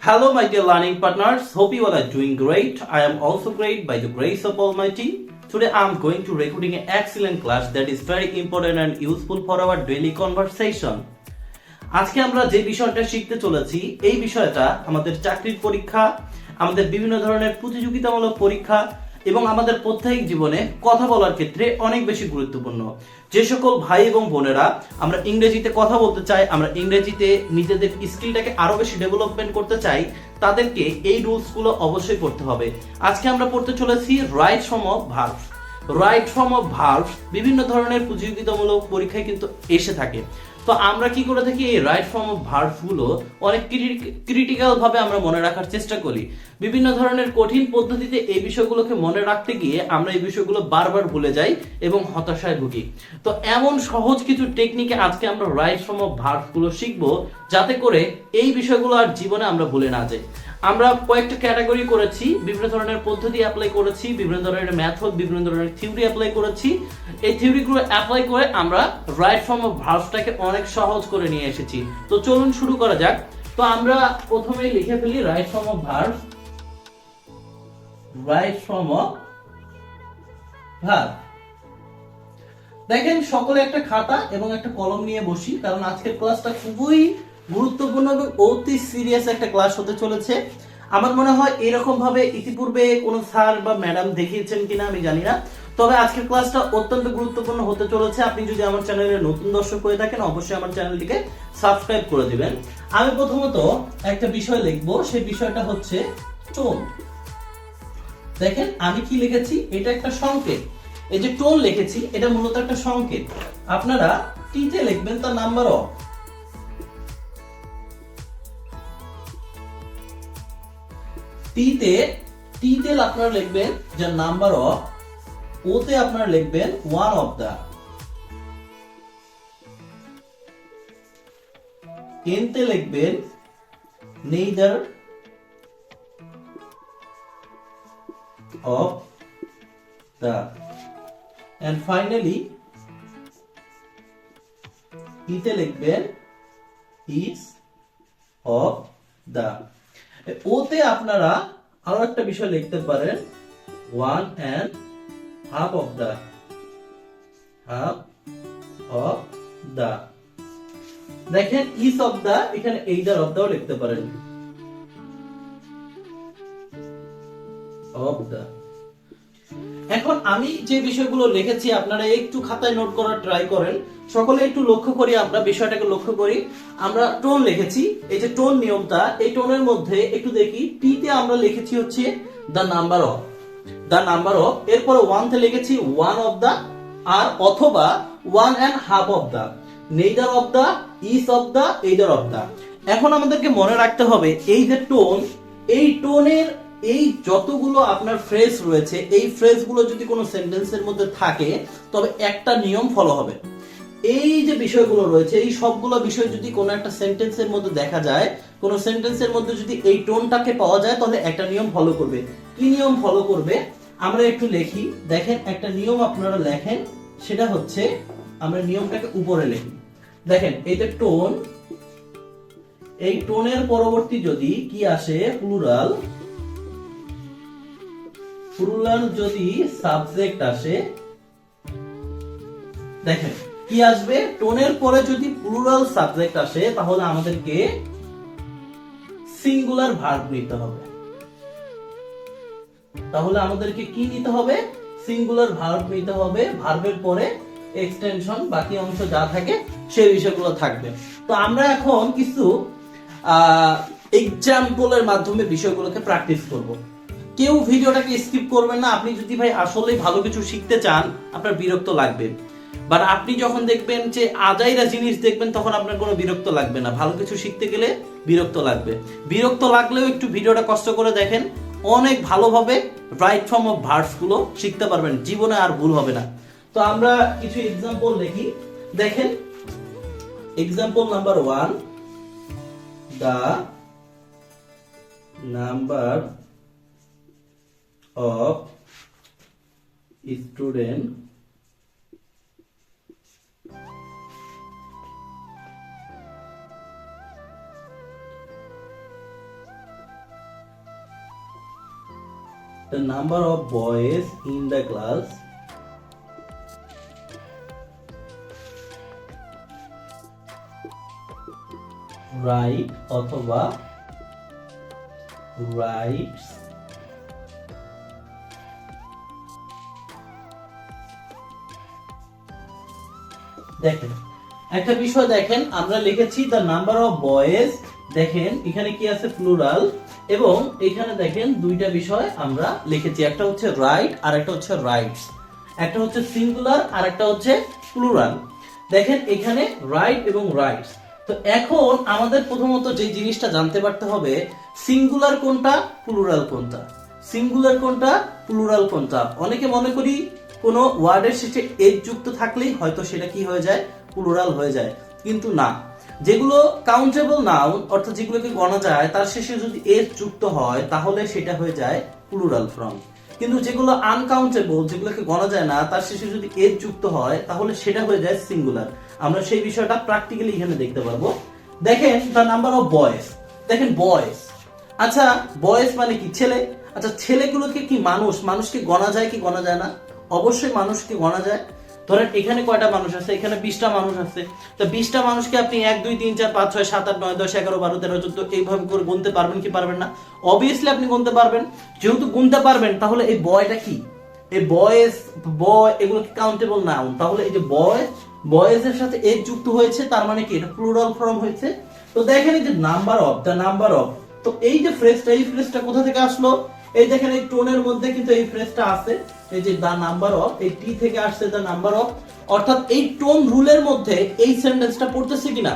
Hello, my dear learning partners. Hope you all are doing great. I am also great by the grace of Almighty. Today I am going to recording an excellent class that is very important and useful for our daily conversation. আজকে আমরা যে বিষয়টা শিখতে চলেছি এই বিষয়টা আমাদের চাকরির পরীক্ষা আমাদের বিভিন্ন ধরনের প্রতিযোগিতামূলক পরীক্ষা এবং আমাদের প্রত্যেক জীবনে কথা বলার ক্ষেত্রে অনেক বেশি গুরুত্বপূর্ণ। যে সকল ভাই এবং বোনেরা আমরা ইংরেজিতে কথা বলতে চাই, আমরা ইংরেজিতে নিজেদের স্কিলটাকে আরও বেশি ডেভেলপমেন্ট করতে চাই, তাদেরকে এই রুলসগুলো অবশ্যই করতে হবে। আজকে আমরা পড়তে চলেছি right form of verbs right form of verbs বিভিন্ন ধরনের প্রতিযোগিতামূলক পরীক্ষায় কিন্তু এসে থাকে। তো আমরা কি করে থাকি এই রাইট ফর্ম অফ ভার্বসগুলো অনেক ক্রিটিক্যাল ভাবে আমরা মনে রাখার চেষ্টা করি। বিভিন্ন ধরনের কঠিন পদ্ধতিতে এই বিষয়গুলোকে মনে রাখতে গিয়ে আমরা এই বিষয়গুলো বারবার ভুলে যাই এবং হতাশায় ভুগি। তো এমন সহজ কিছু টেকনিকে আজকে আমরা রাইট ফর্ম অফ ভার্ভগুলো শিখব যাতে করে এই বিষয়গুলো আর জীবনে আমরা ভুলে না যাই। আমরা কয়েকটা ক্যাটাগরি করেছি, বিভিন্ন ধরনের পদ্ধতি অ্যাপ্লাই করেছি, বিভিন্ন ধরনের ম্যাথড বিভিন্ন ধরনের থিওরি অ্যাপ্লাই করেছি। এই থিওরিগুলো অ্যাপ্লাই করে আমরা রাইট ফর্ম অফ ভার্বসটাকে অনেক সহজ করে নিয়ে এসেছি। তো চলুন শুরু করা যাক। তো আমরা প্রথমেই লিখে ফেলি right form of verbs right form of verb দেখেন, সকলে একটা খাতা এবং একটা কলম নিয়ে বসি, কারণ আজকের ক্লাসটা খুবই গুরুত্বপূর্ণ এবং অতি সিরিয়াস একটা ক্লাস হতে চলেছে। আমার মনে হয় এরকম ভাবে ইতিপূর্বে কোনো স্যার বা ম্যাডাম দেখিয়েছেন কিনা আমি জানি না। তবে আজকের ক্লাসটা অত্যন্ত গুরুত্বপূর্ণ হতে চলেছে। আপনি যদি আমার চ্যানেলে নতুন দর্শক হয়ে থাকেন, অবশ্যই আমার চ্যানেলটিকে সাবস্ক্রাইব করে দিবেন। আমি প্রথমত একটা বিষয় লিখব। সেই বিষয়টা হচ্ছে টোন দেখেন, আমি কি লিখেছি? এটা একটা সংকেত। এই যে টোন লিখেছি, এটা মূলত একটা সংকেত। আপনারা টিতে লিখবেন তার নাম্বার অফ টিতে টিতে আপনারা লিখবেন যে নাম্বার অফ ওতে আপনারা লিখবেন ওয়ান অফ দা এনতে লিখবেন neither of the. And finally ইতে লিখবেন is of the. ওতে আপনারা আরও একটা বিষয় লিখতে পারেন। One and half of the half of the দেখেন is অফ দা এখানে either অফ দাও লিখতে পারেন। Of the এখন আমি যে বিষয়গুলো লিখেছি, আপনারা একটু খাতায় নোট করার ট্রাই করেন। সকলে একটু লক্ষ্য করি, আমরা বিষয়টাকে লক্ষ্য করি। আমরা টোন লিখেছি। এই যে টোন নিয়মটা, এই টোনের মধ্যে একটু দেখি। টি তে আমরা লিখেছি হচ্ছে the number of the number of এরপরে ওয়ান তে লিখেছি ওয়ান অফ দা আর অথবা one and half of the neither of the is of the either of the এখন আমাদেরকে মনে রাখতে হবে, এই যে টোন এই টোনের এই যতগুলো আপনার ফ্রেজ রয়েছে, এই ফ্রেজগুলো যদি কোনো সেন্টেন্সের মধ্যে থাকে, তবে একটা নিয়ম ফলো হবে। এই যে বিষয়গুলো রয়েছে, এই সবগুলো বিষয় যদি কোনো একটা সেন্টেন্সের মধ্যে দেখা যায়, কোনো সেন্টেন্সের মধ্যে যদি এই টোনটাকে পাওয়া যায়, তাহলে একটা নিয়ম ফলো করবে। কি নিয়ম ফলো করবে? আমরা একটু লিখি। দেখেন, একটা নিয়ম আপনারা লেখেন, সেটা হচ্ছে, আমরা নিয়মটাকে উপরে লিখি। দেখেন, এই যে টোন এই টোনের পরবর্তী যদি কি আসে প্লুরাল প্লুরাল যদি সাবজেক্ট আসে, দেখেন কি আসবে? টোনের পরে যদি প্লুরাল সাবজেক্ট আসে, তাহলে আমাদেরকে সিঙ্গুলার ভার্ব নিতে হবে। তাহলে আমাদেরকে কি নিতে হবে? সিঙ্গুলার ভার্ব নিতে হবে। ভার্বের পরে এক্সটেনশন বাকি অংশ যা থাকে, সেই বিষয়গুলো থাকবে। তো আমরা এখন কিছু এক্সাম্পলের মাধ্যমে বিষয়গুলোকে প্র্যাকটিস করব। কেউ ভিডিওটাকে স্কিপ করবেন না। আপনি যদি ভাই আসলে ভালো কিছু শিখতে চান, আপনার বিরক্ত লাগবে। বাট আপনি যখন দেখবেন যে আজাইরা জিনিস দেখবেন, তখন আপনার কোনো বিরক্ত লাগবে না। ভালো কিছু শিখতে গেলে বিরক্ত লাগবে। বিরক্ত লাগলেও একটু ভিডিওটা কষ্ট করে দেখেন, অনেক ভালোভাবে রাইট ফর্ম অফ ভার্বসগুলো শিখতে পারবেন। জীবনে আর ভুল হবে না। তো আমরা কিছু এক্সাম্পল দেখি। দেখেন example number one the number of student the number of boys in the class. Write অথবা writes দেখেন, একটা বিষয় দেখেন, আমরা লিখেছি দ্য নাম্বার অফ বয়েজ দেখেন, এখানে কি আছে প্লুরাল এবং এখানে দেখেন দুইটা বিষয় আমরা লিখেছি, একটা হচ্ছে রাইট আর একটা হচ্ছে রাইটস একটা হচ্ছে সিঙ্গুলার আর একটা হচ্ছে প্লুরাল দেখেন এখানে রাইট এবং রাইটস তো এখন আমাদের প্রথমত যে জিনিসটা জানতে পারতে হবে সিঙ্গুলার কোনটা প্লুরাল কোনটা? সিঙ্গুলার কোনটা প্লুরাল কোনটা? অনেকে মনে করি কোনো ওয়ার্ডের শেষে এজ যুক্ত থাকলেই হয়তো সেটা কি হয়ে যায়? প্লুরাল হয়ে যায়। কিন্তু না। যেগুলো কাউন্টেবল নাউন অর্থাৎ যেগুলোকে গণা যায়, তার শেষে যদি এজ যুক্ত হয়, তাহলে সেটা হয়ে যায় প্লুরাল ফর্ম কিন্তু যেগুলো আনকাউন্টেবল যেগুলোকে গণা যায় না, তার শেষে যদি এজ যুক্ত হয়, তাহলে সেটা হয়ে যায় সিঙ্গুলার আমরা সেই বিষয়টা প্র্যাকটিক্যালি এখানে দেখতে পারব। দেখেন দ্য নাম্বার অফ বয়েস দেখেন বয়েস আচ্ছা বয়েস মানে কি? ছেলে? আচ্ছা ছেলেগুলোকে কি মানুষ, মানুষকে গণা যায় কি গণা যায় না? অবশ্যই মানুষকে গণা যায়। ধরেন এখানে কয়টা মানুষ আছে? এখানে বিশটা মানুষ আছে। তো বিশটা মানুষকে আপনি এক, দুই, তিন, চার, পাঁচ, ছয়, সাত, আট, নয়, দশ, এগারো, বারো, তেরো, চোদ্দ, এইভাবে করে গুনতে পারবেন কি পারবেন না? অবভিয়াসলি আপনি গুনতে পারবেন। যেহেতু গুনতে পারবেন, তাহলে এই বয়টা কি? এই বয়েস, বয়, এগুলো কি কাউন্টেবল নাউন তাহলে এই যে বয়, বয়েসের সাথে এর যুক্ত হয়েছে, তার মানে কি? এটা প্লুরাল ফর্ম হয়েছে। তো দেখেন এই যে number of the number of তো এই যে ফ্রেজটা এই ফ্রেজটা কোথা থেকে আসলো? এই দেখেন এই টোনের মধ্যে কিন্তু এই ফ্রেজটা আছে। এই যে দা নাম্বার অফ এই টি থেকে আসছে দা নাম্বার অফ অর্থাৎ এই টোন রুলের মধ্যে এই সেন্টেন্সটা পড়তেছে কিনা?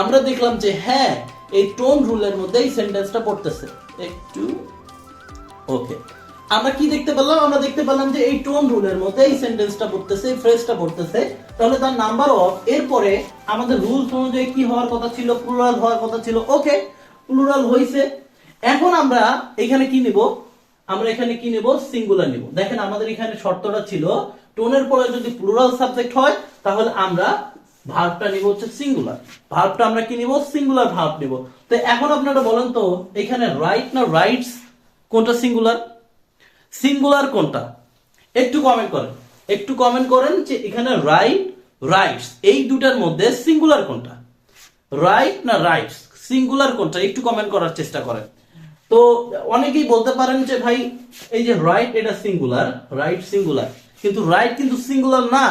আমরা দেখলাম যে হ্যাঁ এই টোন রুলের মধ্যে এই সেন্টেন্সটা পড়তেছে। একটু ওকে আমরা কি দেখতে পেলাম? আমরা দেখতে পেলাম যে এই টোন রুলের মধ্যে এই সেন্টেন্সটা পড়তেছে, এই ফ্রেজটা পড়তেছে। তাহলে তার নাম্বার অফ এরপরে আমাদের রুলস অনুযায়ী কি হওয়ার কথা ছিল? প্লুরাল হওয়ার কথা ছিল। ওকে প্লুরাল হইছে। এখন আমরা এখানে কি নিব? আমরা এখানে কি নেব? সিঙ্গুলার নিব। দেখেন আমাদের এখানে শর্তটা ছিল টোনের পরে যদি প্লুরাল সাবজেক্ট হয়, তাহলে আমরা ভার্বটা নিব হচ্ছে সিঙ্গুলার ভার্বটা আমরা কি নিব? সিঙ্গুলার ভার্ব নিব। তো এখন আপনারা বলেন তো, এখানে রাইট না রাইটস কোনটা সিঙ্গুলার সিঙ্গুলার কোনটা? একটু কমেন্ট করেন। একটু কমেন্ট করেন যে এখানে রাইট রাইটস এই দুটার মধ্যে সিঙ্গুলার কোনটা? রাইট না রাইটস সিঙ্গুলার কোনটা? একটু কমেন্ট করার চেষ্টা করেন। তো অনেকেই বলতে পারেন যে ভাই, এই যে রাইট এটা সিঙ্গুলার রাইট সিঙ্গুলার কিন্তু রাইট কিন্তু সিঙ্গুলার না।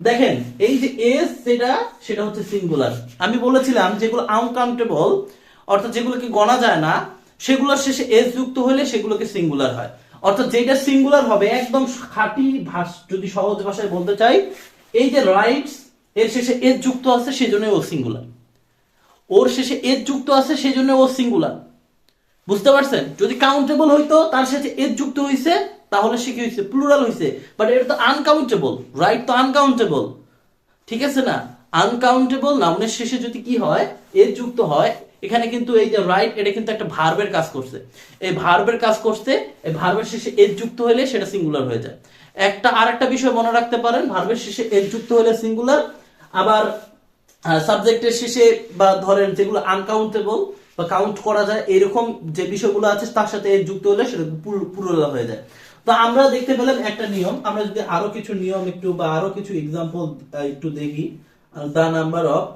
দেখেন, এই যে এস যেটা, সেটা হচ্ছে সিঙ্গুলার আমি বলেছিলাম যেগুলো আনকাউন্টেবল অর্থাৎ যেগুলোকে গণা যায় না, সেগুলোর শেষে এস যুক্ত হলে সেগুলোকে সিঙ্গুলার হয়। অর্থাৎ যেটা সিঙ্গুলার হবে, একদম খাঁটি ভাষ যদি সহজ ভাষায় বলতে চাই, এই যে রাইটস এর শেষে এস যুক্ত আছে সেজন্য ও সিঙ্গুলার ওর শেষে এস যুক্ত আছে সেজন্য ও সিঙ্গুলার বুঝতে পারছেন? যদি কাউন্টেবল হইতো, তার সাথে এর যুক্ত হইছে, তাহলে সে কি হইছে? প্লুরাল হইছে। বাট এটা তো আনকাউন্টেবল রাইট তো আনকাউন্টেবল ঠিক আছে না? আনকাউন্টেবল নাউনের শেষে যদি কি হয়, এর যুক্ত হয়, এখানে কিন্তু এই যে রাইট এটা কিন্তু একটা ভার্বের কাজ করছে। এই ভার্বের কাজ করতে এই ভার্বের শেষে এর যুক্ত হলে সেটা সিঙ্গুলার হয়ে যায়। একটা আর একটা বিষয় মনে রাখতে পারেন ভার্বের শেষে এর যুক্ত হলে সিঙ্গুলার আবার সাবজেক্টের শেষে বা ধরেন যেগুলো আনকাউন্টেবল বা কাউন্ট করা যায়, এরকম যে বিষয়গুলো আছে তার সাথে যুক্ত হলে সেটা পুরো হয়ে যায়। তো আমরা দেখতে পেলাম একটা নিয়ম, আমরা যদি আরও কিছু নিয়ম একটু বা আরও কিছু এক্সাম্পল একটু দেখি। দা নাম্বার অফ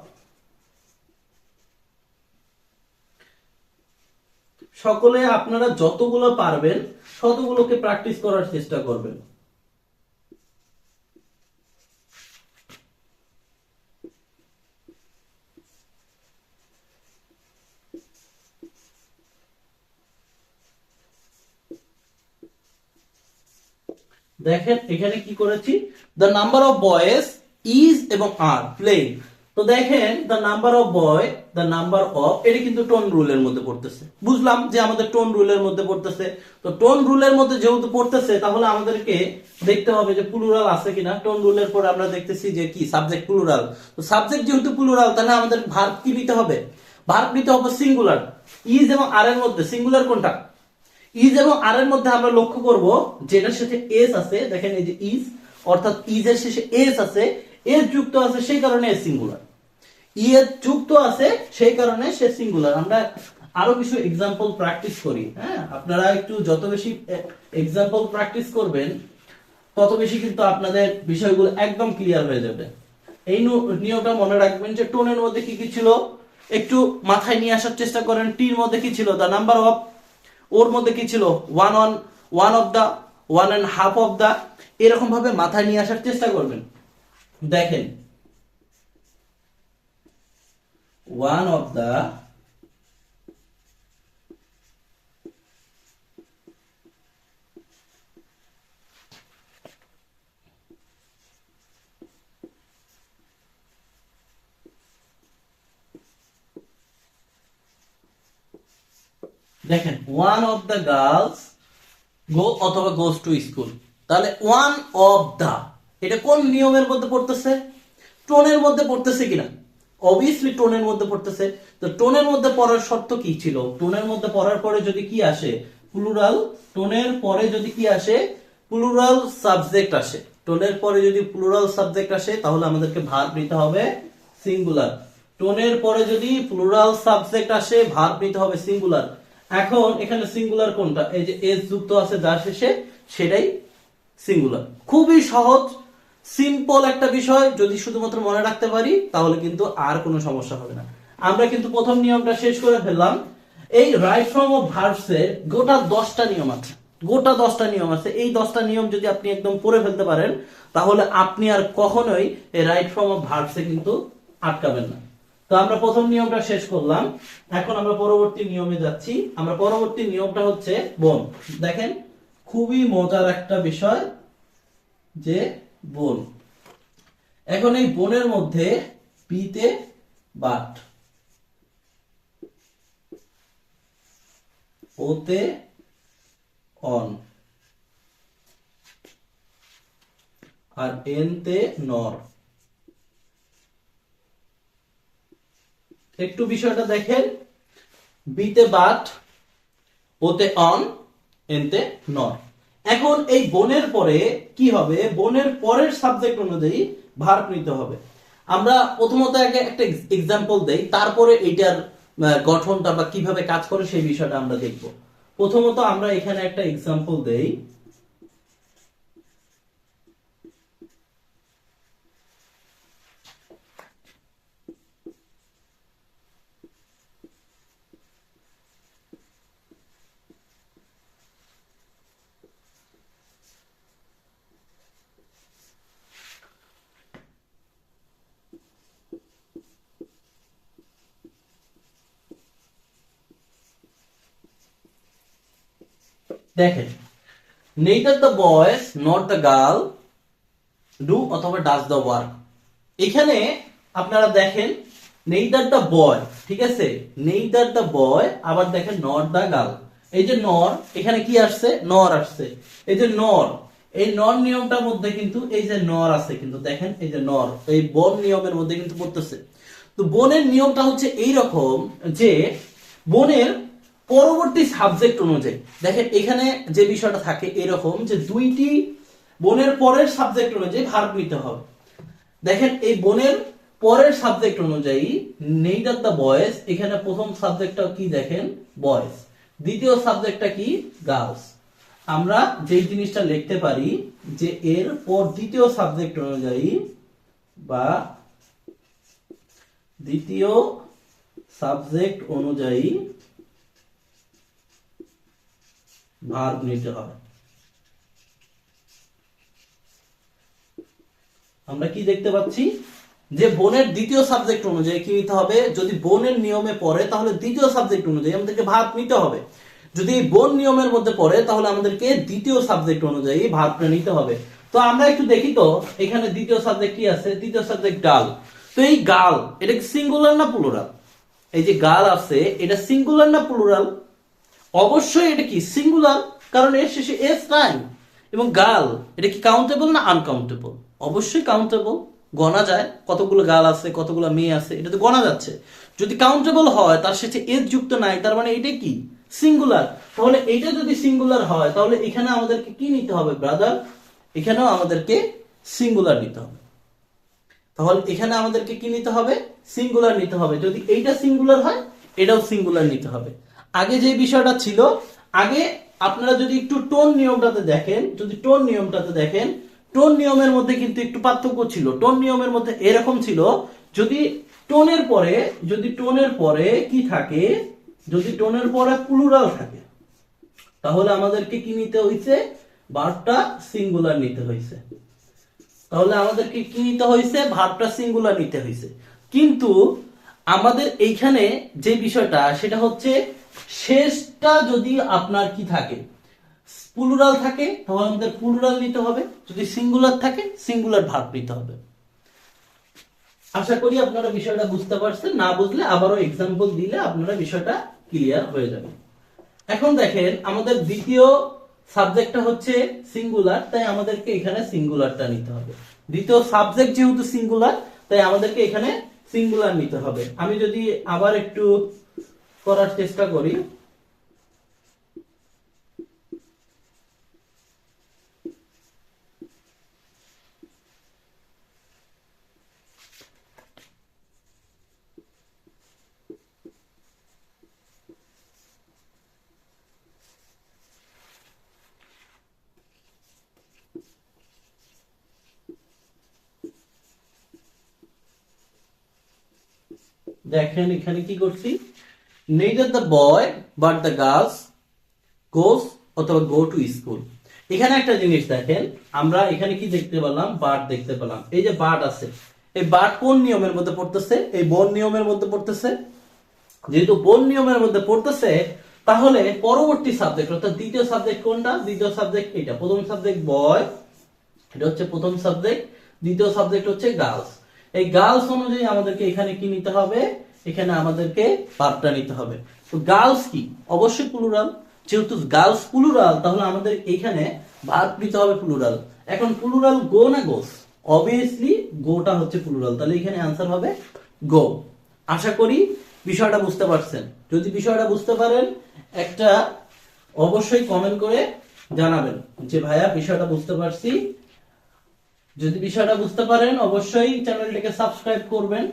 সকলে আপনারা যতগুলো পারবেন ততগুলোকে প্র্যাকটিস করার চেষ্টা করবেন। দেখেন এখানে কি করেছি? The number of boys is এবং আর প্লেইং তো দেখেন the number of boy the number of এটা কিন্তু টোন রুলের মধ্যে পড়তেছে। বুঝলাম যে আমাদের টোন রুলের মধ্যে পড়তেছে। তো টোন রুলের মধ্যে যেহেতু পড়তেছে, তাহলে আমাদেরকে দেখতে হবে যে প্লুরাল আছে কিনা। টোন রুলের পরে আমরা দেখতেছি যে কি? সাবজেক্ট প্লুরাল তো সাবজেক্ট যেহেতু প্লুরাল তাহলে আমাদের ভার্ব কি নিতে হবে? ভার্ব নিতে হবে সিঙ্গুলার ইজ এবং আর এর মধ্যে। সিঙ্গুলার কোনটা? ইজ এবং আর এর মধ্যে আমরা লক্ষ্য করব যেটার সাথে এস আছে, দেখেন এই যে ইজ অর্থাৎ ইজ এর শেষে এস আছে এস যুক্ত আছে সেই কারণে এস সিঙ্গুলার ই এর যুক্ত আছে সেই কারণে সে সিঙ্গুলার আমরা আরও কিছু এক্সাম্পল প্র্যাকটিস করি হ্যাঁ? আপনারা একটু যত বেশি এক্সাম্পল প্র্যাকটিস করবেন, তত বেশি কিন্তু আপনাদের বিষয়গুলো একদম ক্লিয়ার হয়ে যাবে। এই নিয়মটা মনে রাখবেন যে টোনের মধ্যে কি কি ছিল? একটু মাথায় নিয়ে আসার চেষ্টা করেন টির মধ্যে কি ছিল? দ্য নাম্বার অফ ওর মধ্যে কি ছিল? One on one of the one and half of the এরকম ভাবে মাথায় নিয়ে আসার চেষ্টা করবেন। দেখেন। ওয়ান অফ দা দেখেন one of the girls go অথবা গোস টু স্কুল তাহলে ওয়ান অফ দ্য এটা কোন নিয়মের মধ্যে পড়তেছে? টোনের মধ্যে পড়তেছে কিনা? অবভিয়াসলি টোনের মধ্যে পড়তেছে। তো টোনের মধ্যে পড়ার শর্ত কি ছিল? টোনের মধ্যে পড়ার পরে যদি কি আসে? প্লুরাল টোনের পরে যদি কি আসে? প্লুরাল সাবজেক্ট আসে। টোনের পরে যদি প্লুরাল সাবজেক্ট আসে, তাহলে আমাদেরকে ভার্ব নিতে হবে সিঙ্গুলার টোনের পরে যদি প্লুরাল সাবজেক্ট আসে ভার্ব নিতে হবে সিঙ্গুলার এখন এখানে সিঙ্গুলার কোনটা? এই যে এস যুক্ত আছে যার শেষে, সেটাই সিঙ্গুলার খুবই সহজ সিম্পল একটা বিষয়। যদি শুধুমাত্র মনে রাখতে পারি, তাহলে কিন্তু আর কোনো সমস্যা হবে না। আমরা কিন্তু প্রথম নিয়মটা শেষ করে ফেললাম। এই রাইট ফর্ম অফ ভার্বসে গোটা দশটা নিয়ম আছে। গোটা দশটা নিয়ম আছে। এই দশটা নিয়ম যদি আপনি একদম পড়ে ফেলতে পারেন, তাহলে আপনি আর কখনোই এই রাইট ফর্ম অফ ভার্বসে কিন্তু আটকাবেন না। তো আমরা প্রথম নিয়মটা শেষ করলাম। এখন আমরা পরবর্তী নিয়মে যাচ্ছি। আমরা পরবর্তী নিয়মটা হচ্ছে বোন। দেখেন, খুবই মজার একটা বিষয় যে বোন। এখন এই বোনের মধ্যে পিতে বাট। ওতে অন। আর এনতে নর। একটু বিষয়টা দেখেন। বিতে বাট ওতে অন, এনতে নর এখন এই বনের পরে কি হবে? বনের পরের সাবজেক্ট অনুযায়ী ভার্ব নিতে হবে। আমরা প্রথমত আগে একটা এক্সাম্পল দেই, তারপরে এটার গঠনটা বা কীভাবে কাজ করে সেই বিষয়টা আমরা দেখব। প্রথমত আমরা এখানে একটা এক্সাম্পল দেই। দেখেন neither the boys not the girl do অথবা ডাজ দ্য ওয়ার্ক এখানে আপনারা দেখেন নেইদার দ্য বয় ঠিক আছে? নেইদার দ্য বয় আবার দেখেন নট দ্য গার্ল এই যে নর এখানে কি আসছে? নর আসছে। এই যে নর এই নর নিয়মটার মধ্যে কিন্তু এই যে নর আছে, কিন্তু দেখেন, এই যে নর এই বন নিয়মের মধ্যে কিন্তু পড়তেছে। তো বনের নিয়মটা হচ্ছে এই রকম যে, বনের পরবর্তী সাবজেক্ট অনুযায়ী, দেখেন এখানে যে বিষয়টা থাকে এরকম যে দুইটি বনের পরের সাবজেক্ট অনুযায়ী ভার্ব নিতে হবে। দেখেন এই বনের পরের সাবজেক্ট অনুযায়ী নেইদার দ্য বয়েজ এখানে প্রথম সাবজেক্টটা কি দেখেন? বয়েজ দ্বিতীয় সাবজেক্টটা কি? গার্লস আমরা যেই জিনিসটা লিখতে পারি যে এর পর দ্বিতীয় সাবজেক্ট অনুযায়ী বা দ্বিতীয় সাবজেক্ট অনুযায়ী ভার্ব নিতে হবে। আমরা কি দেখতে পাচ্ছি? যে বোনের দ্বিতীয় সাবজেক্ট অনুযায়ী কি নিতে হবে? যদি বোনের নিয়মে পড়ে, তাহলে দ্বিতীয় সাবজেক্ট অনুযায়ী আমাদেরকে ভার্ব নিতে হবে। যদি বোন নিয়মের মধ্যে পড়ে, তাহলে আমাদেরকে দ্বিতীয় সাবজেক্ট অনুযায়ী ভার্বটা নিতে হবে। তো আমরা একটু দেখি তো, এখানে দ্বিতীয় সাবজেক্ট কি আছে? দ্বিতীয় সাবজেক্ট গার্ল তো এই গাল, এটা কি সিঙ্গুলার না প্লুরাল এই যে গাল আছে, এটা সিঙ্গুলার না প্লুরাল অবশ্যই এটা কি সিঙ্গুলার কারণ এর শেষে এস নাই এবং গাল, এটা কি কাউন্টেবল না আনকাউন্টেবল অবশ্যই কাউন্টেবল গণা যায়। কতগুলো গাল আছে, কতগুলো মেয়ে আছে, এটা তো গণা যাচ্ছে। যদি কাউন্টেবল হয়, তার শেষে এস যুক্ত নাই, তার মানে এটা কি? সিঙ্গুলার তাহলে এটা যদি সিঙ্গুলার হয়, তাহলে এখানে আমাদেরকে কি নিতে হবে ব্রাদার এখানেও আমাদেরকে সিঙ্গুলার নিতে হবে। তাহলে এখানে আমাদেরকে কি নিতে হবে? সিঙ্গুলার নিতে হবে। যদি এইটা সিঙ্গুলার হয়, এটাও সিঙ্গুলার নিতে হবে। আগে যে বিষয়টা ছিল, আগে আপনারা যদি একটু টোন নিয়মটাতে দেখেন, যদি টোন নিয়মটাতে দেখেন টোন নিয়মের মধ্যে কিন্তু একটু পার্থক্য ছিল। টোন নিয়মের মধ্যে এরকম ছিল, যদি টোনের পরে, যদি টোনের পরে কি থাকে, যদি টোনের পরে প্লুরাল থাকে, তাহলে আমাদেরকে কি নিতে হয়েছে ভার্বটা সিঙ্গুলার নিতে হয়েছে তাহলে আমাদেরকে কি নিতে হয়েছে ভার্বটা সিঙ্গুলার নিতে হয়েছে কিন্তু আমাদের এইখানে যে বিষয়টা, সেটা হচ্ছে শেষটা যদি আপনার কি থাকে? প্লুরাল থাকে, তাহলে আমাদের প্লুরাল নিতে হবে। যদি সিঙ্গুলার থাকে সিঙ্গুলার ভার্ব নিতে হবে। আশা করি আপনারা বিষয়টা বুঝতে পারছেন। না বুঝলে আবারও এক্সাম্পল দিলে আপনারা বিষয়টা ক্লিয়ার হয়ে যাবে। এখন দেখেন, আমাদের দ্বিতীয় সাবজেক্টটা হচ্ছে সিঙ্গুলার তাই আমাদেরকে এখানে সিঙ্গুলারটা নিতে হবে। দ্বিতীয় সাবজেক্ট যেহেতু সিঙ্গুলার তাই আমাদেরকে এখানে সিঙ্গুলার নিতে হবে। আমি যদি আবার একটু করার চেষ্টা করি। দেখেন এখানে কি করছি? Neither the boy but the girls goes অথবা গো টু স্কুল এখানে একটা জিনিস দেখেন, আমরা এখানে কি দেখতে পেলাম? বাট দেখতে পেলাম। এই যে বাট আছে, এই বাট কোন নিয়মের মধ্যে পড়তেছে? এই বন নিয়মের মধ্যে পড়তেছে? যেহেতু বন নিয়মের মধ্যে পড়তেছে, তাহলে পরবর্তী সাবজেক্ট অর্থাৎ দ্বিতীয় সাবজেক্ট কোনটা? দ্বিতীয় সাবজেক্ট এটা। প্রথম সাবজেক্ট বয় এটা হচ্ছে প্রথম সাবজেক্ট দ্বিতীয় সাবজেক্ট হচ্ছে গার্লস এই গার্লস অনুযায়ী আমাদেরকে এখানে কি নিতে হবে? এখানে আমাদেরকে ভার্বটা নিতে হবে। তো গার্লস কি? অবশ্যই প্লুরাল যেহেতু গার্লস প্লুরাল তাহলে আমাদের এখানে ভার্ব নিতে হবে প্লুরাল এখন প্লুরাল গো না গোস অবভিয়াসলি গোটা হচ্ছে প্লুরাল তাহলে এখানে অ্যান্সার হবে গো আশা করি বিষয়টা বুঝতে পারছেন। যদি বিষয়টা বুঝতে পারেন, একটা অবশ্যই কমেন্ট করে জানাবেন যে, ভাইয়া, বিষয়টা বুঝতে পারছি। যদি বিষয়টা বুঝতে পারেন, অবশ্যই চ্যানেলটিকে সাবস্ক্রাইব করবেন।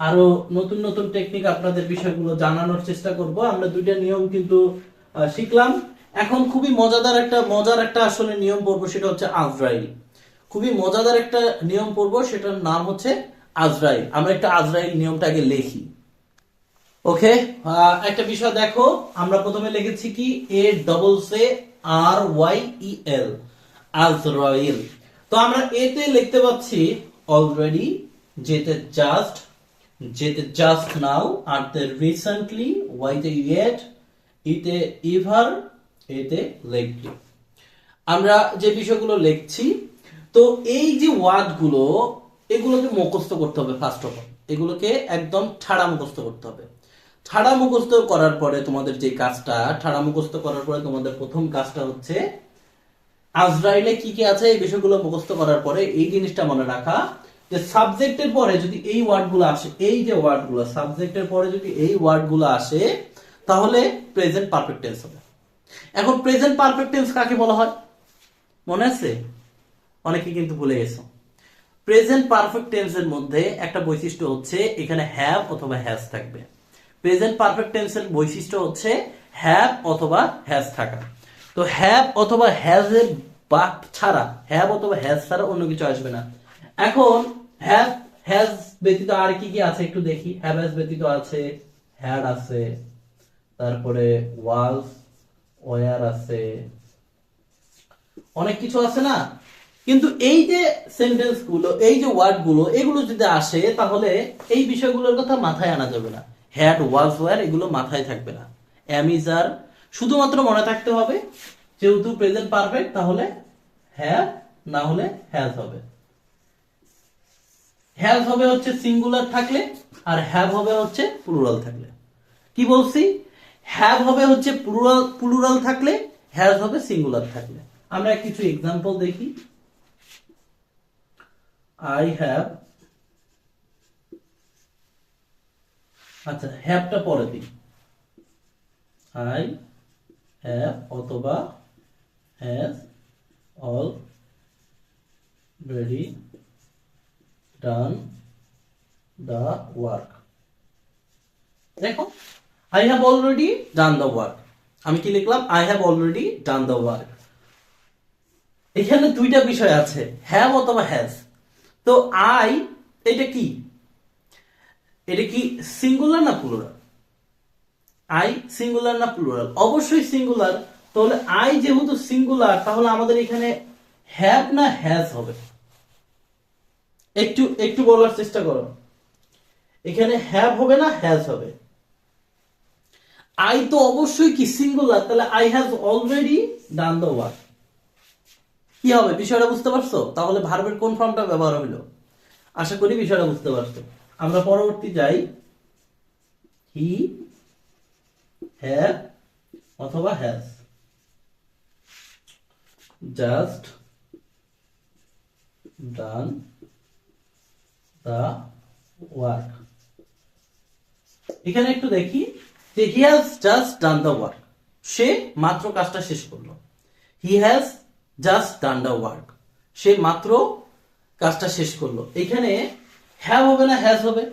আরও নতুন নতুন টেকনিক আপনাদের বিষয়গুলো জানানোর চেষ্টা করব। আমরা দুইটা নিয়ম কিন্তু শিখলাম। এখন খুবই মজাদার একটা, মজার একটা আসলে নিয়ম পড়ব, সেটা হচ্ছে আজরাইল। খুবই মজাদার একটা নিয়ম পড়ব, সেটার নাম হচ্ছে আজরাইল। আমরা একটা আজরাইল নিয়মটা আগে লিখি। ওকে? একটা বিষয় দেখো, আমরা প্রথমে লিখেছি কি? এ ডবল সে আর ওয়াই ই এল আজরাইল। তো আমরা এতে লিখতে পাচ্ছি অলরেডি যেতে জাস্ট যেতে জাস্ট নাও আর তে রিসেন্টলি ওয়াইতে ইয়েট ইতে ইভার এতে লেটলি আমরা যে বিষয়গুলো লিখছি, তো এই যে ওয়ার্ডগুলো, এগুলোকে মুখস্থ করতে হবে ফার্স্ট অফ অল এগুলোকে একদম ঠাড়া মুখস্থ করতে হবে। ঠাড়া মুখস্থ করার পরে তোমাদের যে কাজটা, ঠাড়া মুখস্থ করার পরে তোমাদের প্রথম কাজটা হচ্ছে, আজরাইলে কি কি আছে এই বিষয়গুলো মুখস্থ করার পরে এই জিনিসটা মনে রাখা। যে সাবজেক্টের পরে যদি এই ওয়ার্ডগুলো আসে, এই যে ওয়ার্ডগুলো সাবজেক্টের পরে যদি এই ওয়ার্ডগুলো আসে, তাহলে প্রেজেন্ট পারফেক্ট টেন্স হবে। এখন প্রেজেন্ট পারফেক্ট টেন্স কাকে বলা হয়? মনে আছে? অনেকে কিন্তু ভুলে গেছো। প্রেজেন্ট পারফেক্ট টেন্সের মধ্যে একটা বৈশিষ্ট্য হচ্ছে এখানে হ্যাভ অথবা হ্যাজ থাকবে। প্রেজেন্ট পারফেক্ট টেন্সের বৈশিষ্ট্য হচ্ছে হ্যাভ অথবা হ্যাজ থাকা। তো হ্যাভ অথবা হ্যাজ এর বাদ ছাড়া হ্যাভ অথবা হ্যাজ ছাড়া অন্য কিছু আসবে না। এখন হ্যাভ হ্যাজ ব্যতীত আর কি কি আছে একটু দেখি। হ্যাভ হ্যাজ ব্যতীত আছে হ্যাড আছে, তারপরে ওয়াজ ওয়ার আছে, অনেক কিছু আছে না? কিন্তু এই যে সেন্টেন্সগুলো, এই যে ওয়ার্ডগুলো, এগুলো যদি আসে, তাহলে এই বিষয়গুলোর কথা মাথায় আনা যাবে না। হ্যাড ওয়াজ ওয়ার এগুলো মাথায় থাকবে না। অ্যামিজার শুধুমাত্র মনে থাকতে হবে। যেহেতু প্রেজেন্ট পারফেক্ট তাহলে হ্যাভ না হলে হ্যাজ হবে। হ্যাজ হবে হচ্ছে সিঙ্গুলার থাকলে আর হ্যাভ হবে হচ্ছে প্লুরাল থাকলে। কি বলছি? হ্যাভ হবে হচ্ছে প্লুরাল প্লুরাল থাকলে হ্যাজ হবে সিঙ্গুলার থাকলে। আমরা কিছু এক্সাম্পল দেখি। আই হ্যাভ আচ্ছা হ্যাভটা পরে দিই আই হ্যাভ অথবা has already done the work দেখো I have already done the work আমি কি লিখলাম? I have already done the work এখানে দুইটা বিষয় আছে হ্যাভ অথবা হ্যাজ তো আই এটা কি? এটা কি সিঙ্গুলার না প্লুরাল আই সিঙ্গুলার না প্লুরাল অবশ্যই সিঙ্গুলার তাহলে আই যেহেতু সিঙ্গুলার তাহলে আমাদের এখানে হ্যাভ না হ্যাজ হবে। একটু একটু বলার চেষ্টা করো। এখানে হ্যাভ হবে না হ্যাজ হবে? আই তো অবশ্যই কি সিঙ্গুলার তাহলে I has already done the work কি হবে? বিষয়টা বুঝতে পারছ? তাহলে ভার্বের কোন ফর্মটা ব্যবহার হলো আশা করি বিষয়টা বুঝতে পারছ। আমরা পরবর্তী যাই। হি হ্যাভ অথবা হ্যাজ জাস্ট ডান ওয়ার্ক এখানে একটু দেখি যে he has just done the work সে মাত্র কাজটা শেষ করল। He has just done the work সে মাত্র কাজটা শেষ করল। এখানে হ্যাভ হবে না হ্যাজ হবে?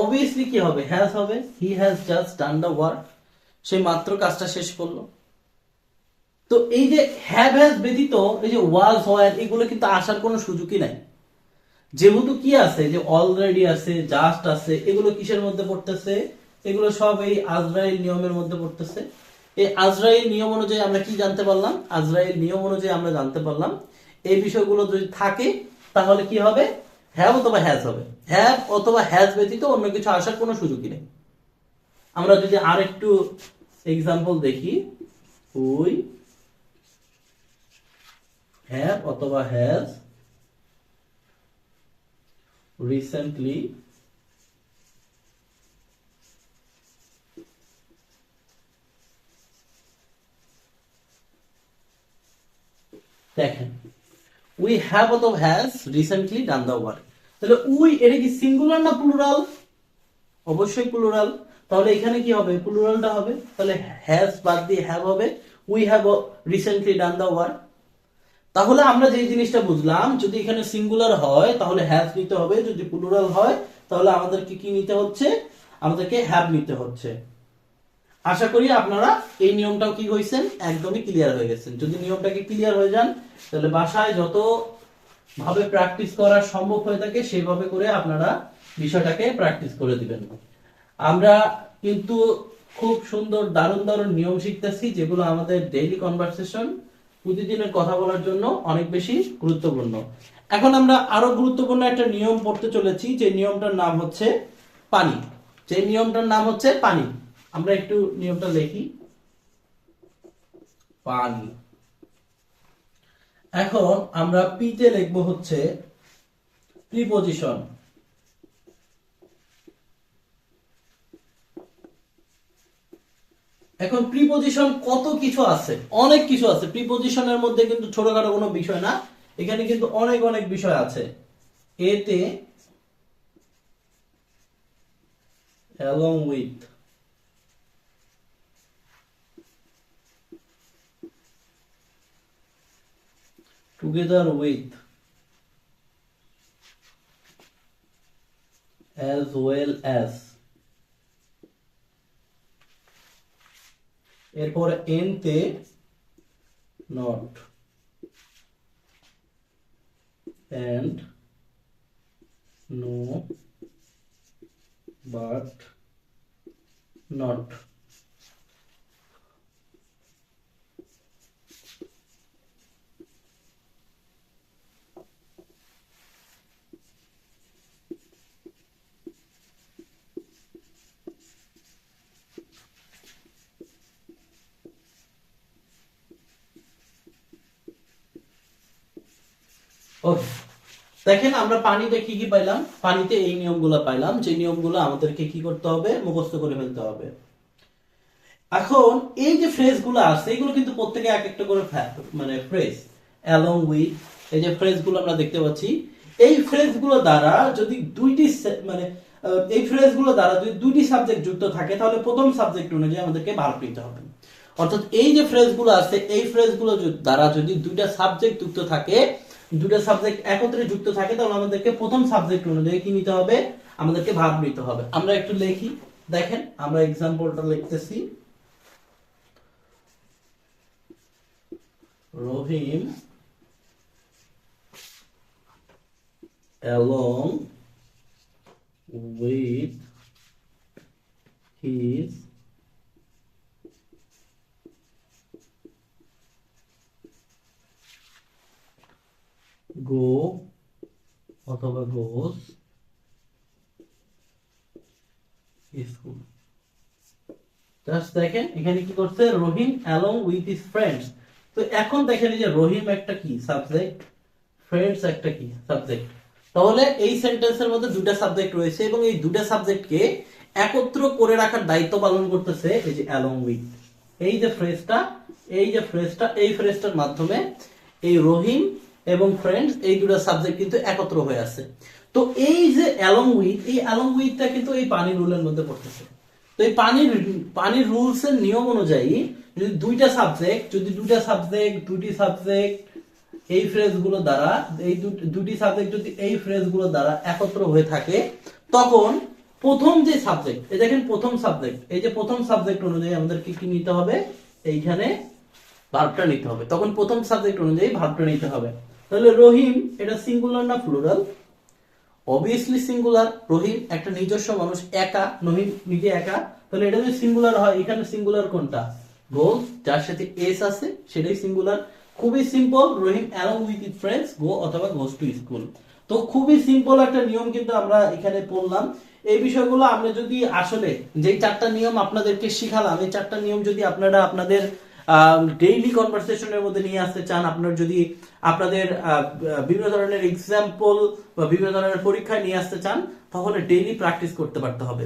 অবভিয়াসলি কি হবে? হ্যাজ হবে। He has just done the work সে মাত্র কাজটা শেষ করল। তো এই যে হ্যাভ হ্যাজ ব্যতীত এই যে ওয়াজ ওয়ার এগুলো কিন্তু আসার কোনো সুযোগই নাই। যেহেতু কি আছে, যে অলরেডি আছে জাস্ট আছে, এগুলো কিসের মধ্যে পড়তেছে? এগুলো সব এই আজরাইল নিয়মের মধ্যে পড়তেছে। এই আজরাইল নিয়ম অনুযায়ী আমরা কি জানতে পারলাম? আজরাইল নিয়ম অনুযায়ী আমরা জানতে পারলাম। এই বিষয়গুলো যদি থাকে, তাহলে কি হবে? হ্যাভ অথবা হ্যাজ হবে। হ্যাভ অথবা হ্যাজ ব্যতীত অন্য কিছু আসার কোনো সুযোগই নেই। আমরা যদি আর একটু এক্সাম্পল দেখি উই হ্যাভ অথবা হ্যাজ recently, দেখেন উই হ্যাভ অথবা has recently done the work তাহলে উই এটা কি সিঙ্গুলার না প্লুরাল অবশ্যই প্লুরাল তাহলে এখানে কি হবে? প্লুরালটা হবে। তাহলে হ্যাজ বাদ দিয়ে হ্যাভ হবে। We have recently done the work তাহলে আমরা যে জিনিসটা বুঝলাম, যদি এখানে সিঙ্গুলার হয়, তাহলে হ্যাভ নিতে হবে, যদি প্লুরাল হয়, তাহলে আমাদেরকে কি নিতে হচ্ছে? আমাদেরকে হ্যাভ নিতে হচ্ছে। আশা করি আপনারা এই নিয়মটাও কি হয়েছেন একদমই ক্লিয়ার হয়ে গেছেন। যদি নিয়মটাকে ক্লিয়ার হয়ে যান, তাহলে বাসায় যত ভাবে প্র্যাকটিস করা সম্ভব হয়ে থাকে সেভাবে করে আপনারা বিষয়টাকে প্র্যাকটিস করে দিবেন। আমরা কিন্তু খুব সুন্দর, দারুণ দারুণ নিয়ম শিখতেছি, যেগুলো আমাদের ডেইলি কনভারসেশন প্রতিদিনের কথা বলার জন্য অনেক বেশি গুরুত্বপূর্ণ। এখন আমরা আরও গুরুত্বপূর্ণ একটা নিয়ম পড়তে চলেছি, যে নিয়মটার নাম হচ্ছে পানি। যে নিয়মটার নাম হচ্ছে পানি। আমরা একটু নিয়মটা লিখি পানি। এখন আমরা পিতে লিখব হচ্ছে প্রিপোজিশন এখন প্রিপোজিশন কত কিছু আছে? অনেক কিছু আছে। প্রিপোজিশনের মধ্যে কিন্তু ছোটখাটো কোনো বিষয় না। এখানে কিন্তু অনেক অনেক বিষয় আছে। এতে along with together with as well as এরপর এনতে not and no but not okay দেখেন, আমরা পানিতে কি কি পাইলাম? পানিতে এই নিয়মগুলো পাইলাম, যে নিয়মগুলো আমাদেরকে কি করতে হবে? মুখস্থ করে ফেলতে হবে। এখন, এই যে ফ্রেজগুলো আছে, এগুলো কিন্তু প্রত্যেকে এক একটা করে মানে ফ্রেজ অ্যালং উইথ এই যে ফ্রেজগুলো আমরা দেখতে পাচ্ছি, এই ফ্রেজগুলো দ্বারা যদি দুইটি মানে এই ফ্রেজগুলো দ্বারা যদি দুইটি সাবজেক্ট যুক্ত থাকে, তাহলে প্রথম সাবজেক্ট অনুযায়ী আমাদেরকে ভার্ব নিতে হবে। অর্থাৎ এই যে ফ্রেজগুলো আছে, এই ফ্রেজগুলো দ্বারা যদি দুইটা সাবজেক্ট যুক্ত থাকে দুটো সাবজেক্ট একত্রে যুক্ত থাকে, তাহলে আমাদেরকে প্রথম সাবজেক্ট অনুযায়ী কি নিতে হবে? আমাদেরকে ভাব নিতে হবে। আমরা একটু লিখি। দেখেন, আমরা এক্সাম্পলটা লিখতেছি। রহিম along with his go অথবা goes দেখেন, এখানে কি করছে? রহিম তো এখন দেখেন যে রহিম একটা কি সাবজেক্ট ফ্রেন্ডস একটা কি সাবজেক্ট তাহলে এই সেন্টেন্সের মধ্যে দুটা সাবজেক্ট রয়েছে এবং এই দুটা সাবজেক্টকে একত্র করে রাখার দায়িত্ব পালন করতেছে এই যে অ্যালং উইথ এই যে ফ্রেজটা এই যে ফ্রেজটা এই ফ্রেজটার মাধ্যমে এই রহিম এবং ফ্রেন্ডস এই দুটো সাবজেক্ট কিন্তু একত্র হয়ে আছে। তো এই যে অ্যালং উইথ এই অ্যালং উইথটা কিন্তু এই পানি রুলের মধ্যে পড়তেছে। তো এই পানির পানির রুলস এর নিয়ম অনুযায়ী যদি দুইটা সাবজেক্ট যদি দুইটা সাবজেক্ট দুটি সাবজেক্ট এই ফ্রেজগুলো দ্বারা, এই দুটি সাবজেক্ট যদি এই ফ্রেজগুলো দ্বারা একত্র হয়ে থাকে, তখন প্রথম যে সাবজেক্ট এই দেখেন প্রথম সাবজেক্ট এই যে প্রথম সাবজেক্ট অনুযায়ী আমাদের কি কি নিতে হবে? এইখানে ভার্বটা নিতে হবে। তখন প্রথম সাবজেক্ট অনুযায়ী ভার্বটা নিতে হবে। তাহলে রহিম এটা সিঙ্গুলার না প্লুরাল অবভিয়াসলি সিঙ্গুলার রহিম একটা নিজস্ব মানুষ, একা, রহিম নিজে একা। তাহলে এটা যদি সিঙ্গুলার হয়, এখানে সিঙ্গুলার কোনটা? গোল যার সাথে এস আছে, সেটাই সিঙ্গুলার খুবই simple Rahim along with it friends go অথবা গোস টু স্কুল তো খুবই সিম্পল একটা নিয়ম কিন্তু আমরা এখানে পড়লাম। এই বিষয়গুলো আমরা যদি আসলে যেই চারটা নিয়ম আপনাদেরকে শিখালাম, এই চারটা নিয়ম যদি আপনারা আপনাদের ডেইলি কনভারসেশনের মধ্যে নিয়ে আসতে চান, আপনার যদি, আপনাদের বিভিন্ন ধরনের এক্সাম্পল বা বিভিন্ন ধরনের পরীক্ষায় নিয়ে আসতে চান, তাহলে ডেইলি প্র্যাকটিস করতে পারতে হবে।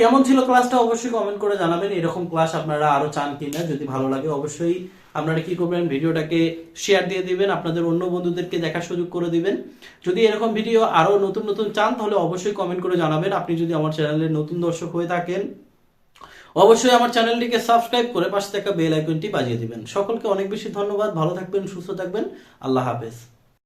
কেমন ছিল ক্লাসটা অবশ্যই কমেন্ট করে জানাবেন, এরকম ক্লাস আপনারা আরও চান কিনা, যদি ভালো লাগে অবশ্যই আপনারা কি করবেন, ভিডিওটাকে শেয়ার দিয়ে দিবেন, আপনাদের অন্য বন্ধুদেরকে দেখার সুযোগ করে দিবেন। যদি এরকম ভিডিও আরও নতুন নতুন চান, তাহলে অবশ্যই কমেন্ট করে জানাবেন। আপনি যদি আমার চ্যানেলের নতুন দর্শক হয়ে থাকেন অবশ্যই আমার চ্যানেলটিকে সাবস্ক্রাইব করে পাশে থাকা বেল আইকনটি বাজিয়ে দিবেন। সকলকে অনেক বেশি ধন্যবাদ। ভালো থাকবেন, সুস্থ থাকবেন। আল্লাহ হাফেজ।